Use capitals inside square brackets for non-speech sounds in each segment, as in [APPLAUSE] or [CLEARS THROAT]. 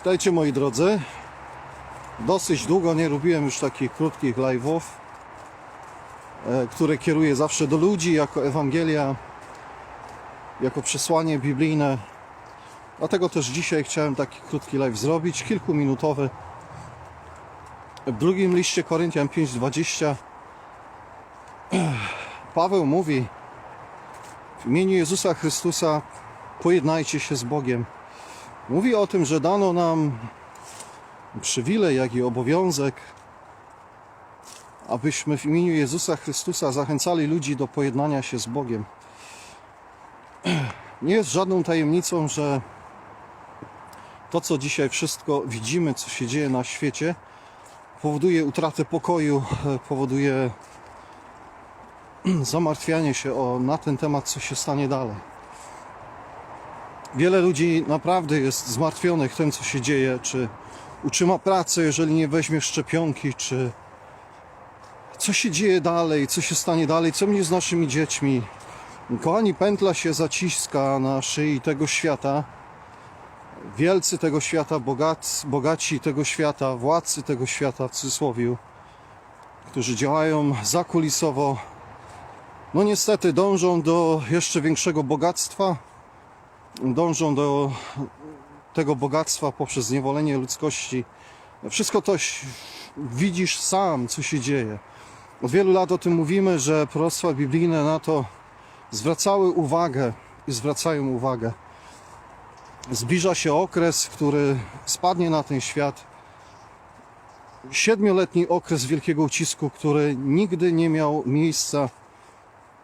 Witajcie moi drodzy. Dosyć długo nie robiłem już takich krótkich live'ów, e, które kieruję zawsze do ludzi jako Ewangelia, jako przesłanie biblijne. Dlatego też dzisiaj chciałem taki krótki live zrobić, kilkuminutowy. W drugim liście Koryntian 5:20 [CLEARS THROAT] Paweł mówi w imieniu Jezusa Chrystusa pojednajcie się z Bogiem. Mówi o tym, że dano nam przywilej, jak i obowiązek, abyśmy w imieniu Jezusa Chrystusa zachęcali ludzi do pojednania się z Bogiem. [CLEARS THROAT] Nie jest żadną tajemnicą, że to, co dzisiaj wszystko widzimy, co się dzieje na świecie, powoduje utratę pokoju, [CLEARS THROAT] powoduje [CLEARS THROAT] zamartwianie się o, na ten temat, co się stanie dalej. Wiele ludzi naprawdę jest zmartwionych tym, co się dzieje, czy utrzyma pracę, jeżeli nie weźmie szczepionki, czy co się dzieje dalej, co się stanie dalej, co będzie z naszymi dziećmi. Kochani, pętla się zaciska na szyi tego świata. Wielcy tego świata, bogac, bogaci tego świata, władcy tego świata w cudzysłowie, którzy działają zakulisowo, no niestety dążą do jeszcze większego bogactwa, dążą do tego bogactwa poprzez zniewolenie ludzkości. Wszystko to widzisz sam, co się dzieje. Od wielu lat o tym mówimy, że proroctwa biblijne na to zwracały uwagę i zwracają uwagę. Zbliża się okres, który spadnie na ten świat. Siedmioletni okres wielkiego ucisku, który nigdy nie miał miejsca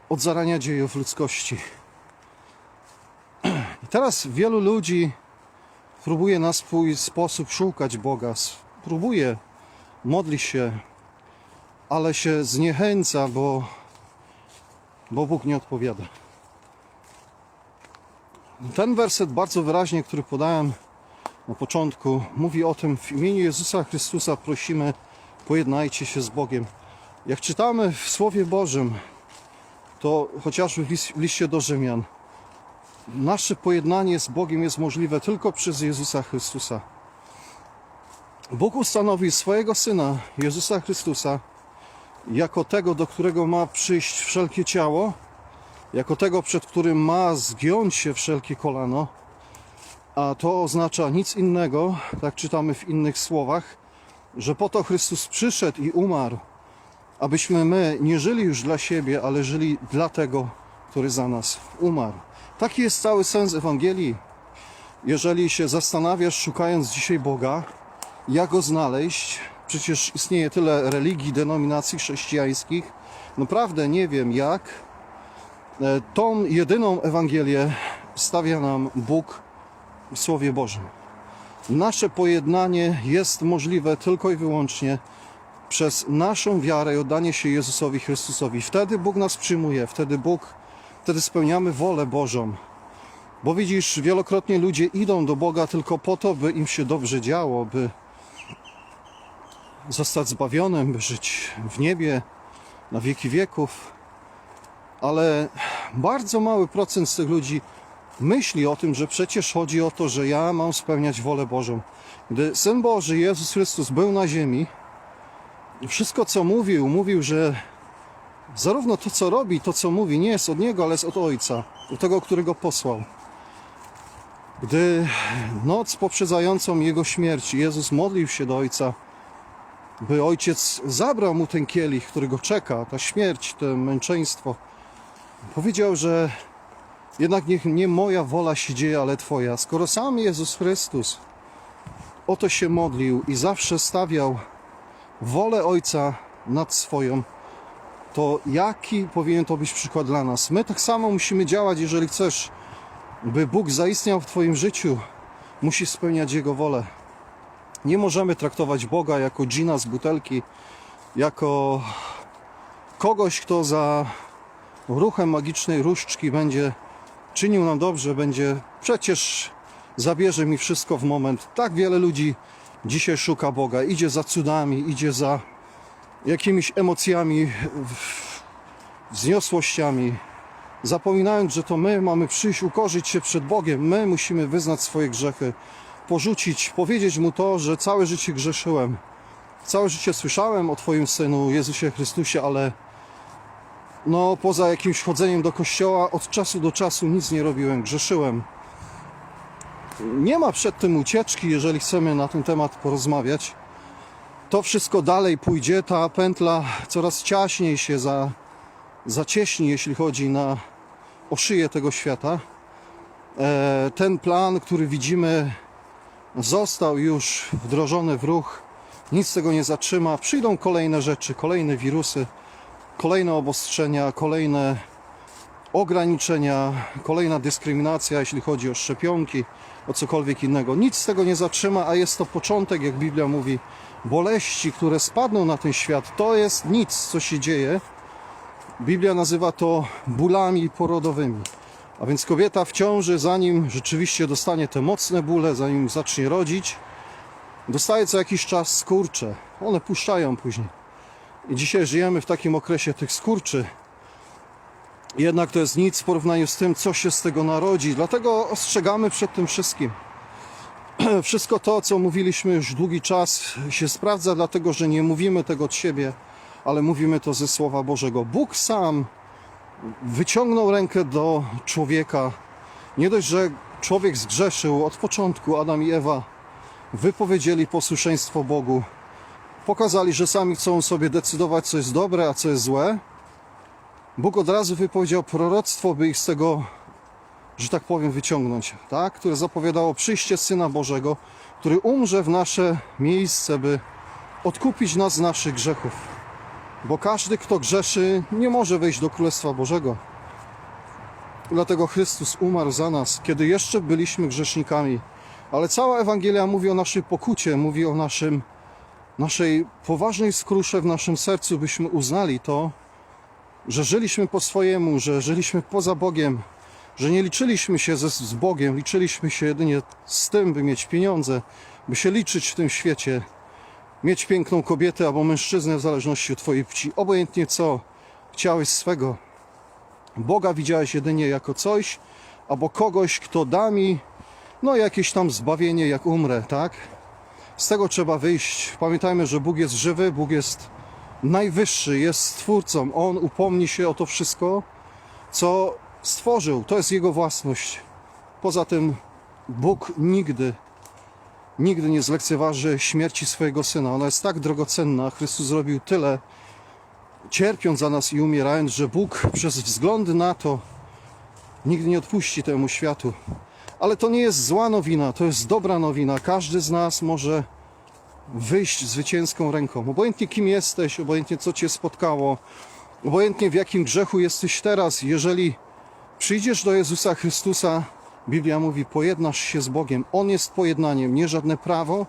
od zarania dziejów ludzkości. I teraz wielu ludzi próbuje na swój sposób szukać Boga, próbuje, modli się, ale się zniechęca, bo, bo Bóg nie odpowiada. Ten werset bardzo wyraźnie, który podałem na początku, mówi o tym, w imieniu Jezusa Chrystusa prosimy, pojednajcie się z Bogiem. Jak czytamy w Słowie Bożym, to chociażby w liście do Rzymian, nasze pojednanie z Bogiem jest możliwe tylko przez Jezusa Chrystusa. Bóg ustanowił swojego Syna, Jezusa Chrystusa, jako tego, do którego ma przyjść wszelkie ciało, jako tego, przed którym ma zgiąć się wszelkie kolano, a to oznacza nic innego, tak czytamy w innych słowach, że po to Chrystus przyszedł i umarł, abyśmy my nie żyli już dla siebie, ale żyli dla tego, który za nas umarł. Taki jest cały sens Ewangelii. Jeżeli się zastanawiasz, szukając dzisiaj Boga, jak go znaleźć, przecież istnieje tyle religii, denominacji chrześcijańskich, naprawdę nie wiem jak. E, Tą jedyną Ewangelię stawia nam Bóg w Słowie Bożym. Nasze pojednanie jest możliwe tylko i wyłącznie przez naszą wiarę i oddanie się Jezusowi Chrystusowi. Wtedy Bóg nas przyjmuje, wtedy Bóg, wtedy spełniamy wolę Bożą. Bo widzisz, wielokrotnie ludzie idą do Boga tylko po to, by im się dobrze działo, by zostać zbawionym, by żyć w niebie na wieki wieków. Ale bardzo mały procent z tych ludzi myśli o tym, że przecież chodzi o to, że ja mam spełniać wolę Bożą. Gdy Syn Boży, Jezus Chrystus, był na ziemi, wszystko co mówił, mówił, że zarówno to co robi, to co mówi, nie jest od Niego, ale jest od Ojca, od tego, którego posłał. Gdy noc poprzedzającą Jego śmierć Jezus modlił się do Ojca, by Ojciec zabrał mu ten kielich, który go czeka, ta śmierć, to męczeństwo, powiedział, że jednak niech nie moja wola się dzieje, ale Twoja. Skoro sam Jezus Chrystus o to się modlił i zawsze stawiał wolę Ojca nad swoją, to jaki powinien to być przykład dla nas? My tak samo musimy działać, jeżeli chcesz, by Bóg zaistniał w Twoim życiu, musisz spełniać Jego wolę. Nie możemy traktować Boga jako dżina z butelki, jako kogoś, kto za ruchem magicznej różdżki będzie czynił nam dobrze, będzie przecież zabierze mi wszystko w moment. Tak wiele ludzi dzisiaj szuka Boga, idzie za cudami, idzie za jakimiś emocjami, wzniosłościami, zapominając, że to my mamy przyjść, ukorzyć się przed Bogiem, my musimy wyznać swoje grzechy, porzucić, powiedzieć Mu to, że całe życie grzeszyłem. Całe życie słyszałem o Twoim Synu Jezusie Chrystusie, ale no poza jakimś chodzeniem do kościoła od czasu do czasu nic nie robiłem, grzeszyłem. Nie ma przed tym ucieczki, jeżeli chcemy na ten temat porozmawiać. To wszystko dalej pójdzie, ta pętla coraz ciaśniej się za, zacieśni, jeśli chodzi na o szyję tego świata. E, ten plan, który widzimy, został już wdrożony w ruch. Nic tego nie zatrzyma. Przyjdą kolejne rzeczy, kolejne wirusy, kolejne obostrzenia, kolejne ograniczenia, kolejna dyskryminacja, jeśli chodzi o szczepionki, o cokolwiek innego. Nic z tego nie zatrzyma, a jest to początek, jak Biblia mówi, boleści, które spadną na ten świat. To jest nic, co się dzieje. Biblia nazywa to bólami porodowymi. A więc kobieta w ciąży, zanim rzeczywiście dostanie te mocne bóle, zanim zacznie rodzić, dostaje co jakiś czas skurcze. One puszczają później. I dzisiaj żyjemy w takim okresie tych skurczy. Jednak to jest nic w porównaniu z tym, co się z tego narodzi. Dlatego ostrzegamy przed tym wszystkim. [CLEARS THROAT] Wszystko to, co mówiliśmy już długi czas, się sprawdza, dlatego że nie mówimy tego od siebie, ale mówimy to ze Słowa Bożego. Bóg sam wyciągnął rękę do człowieka. Nie dość, że człowiek zgrzeszył od początku, Adam i Ewa wypowiedzieli posłuszeństwo Bogu, pokazali, że sami chcą sobie decydować, co jest dobre, a co jest złe. Bóg od razu wypowiedział proroctwo, by ich z tego, że tak powiem, wyciągnąć, tak? które zapowiadało przyjście Syna Bożego, który umrze w nasze miejsce, by odkupić nas z naszych grzechów. Bo każdy, kto grzeszy, nie może wejść do Królestwa Bożego. Dlatego Chrystus umarł za nas, kiedy jeszcze byliśmy grzesznikami. Ale cała Ewangelia mówi o naszej pokucie, mówi o naszym, naszej poważnej skrusze w naszym sercu, byśmy uznali to, że żyliśmy po swojemu, że żyliśmy poza Bogiem, że nie liczyliśmy się ze, z Bogiem, liczyliśmy się jedynie z tym, by mieć pieniądze, by się liczyć w tym świecie, mieć piękną kobietę albo mężczyznę w zależności od Twojej płci, obojętnie co chciałeś swego. Boga widziałeś jedynie jako coś, albo kogoś, kto da mi no jakieś tam zbawienie, jak umrę, tak? Z tego trzeba wyjść. Pamiętajmy, że Bóg jest żywy, Bóg jest najwyższy, jest stwórcą. On upomni się o to wszystko, co stworzył. To jest Jego własność. Poza tym Bóg nigdy, nigdy nie zlekceważy śmierci swojego Syna. Ona jest tak drogocenna. Chrystus zrobił tyle, cierpiąc za nas i umierając, że Bóg przez wzgląd na to nigdy nie odpuści temu światu. Ale to nie jest zła nowina, to jest dobra nowina. Każdy z nas może wyjść zwycięską ręką. Obojętnie kim jesteś, obojętnie co cię spotkało, obojętnie w jakim grzechu jesteś teraz, jeżeli przyjdziesz do Jezusa Chrystusa, Biblia mówi, pojednasz się z Bogiem. On jest pojednaniem, nie żadne prawo,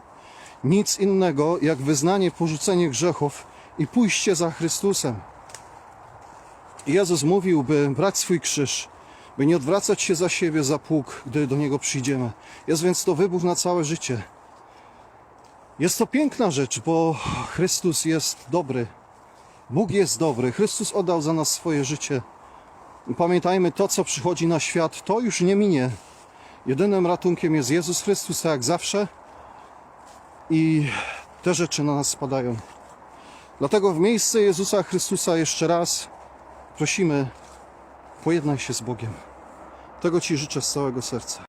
nic innego jak wyznanie, porzucenie grzechów i pójście za Chrystusem. Jezus mówił, by brać swój krzyż, by nie odwracać się za siebie, za pług, gdy do Niego przyjdziemy. Jest więc to wybór na całe życie. Jest to piękna rzecz, bo Chrystus jest dobry. Bóg jest dobry. Chrystus oddał za nas swoje życie. Pamiętajmy, to co przychodzi na świat, to już nie minie. Jedynym ratunkiem jest Jezus Chrystus, tak jak zawsze. I te rzeczy na nas spadają. Dlatego w miejsce Jezusa Chrystusa jeszcze raz prosimy, pojednaj się z Bogiem. Tego Ci życzę z całego serca.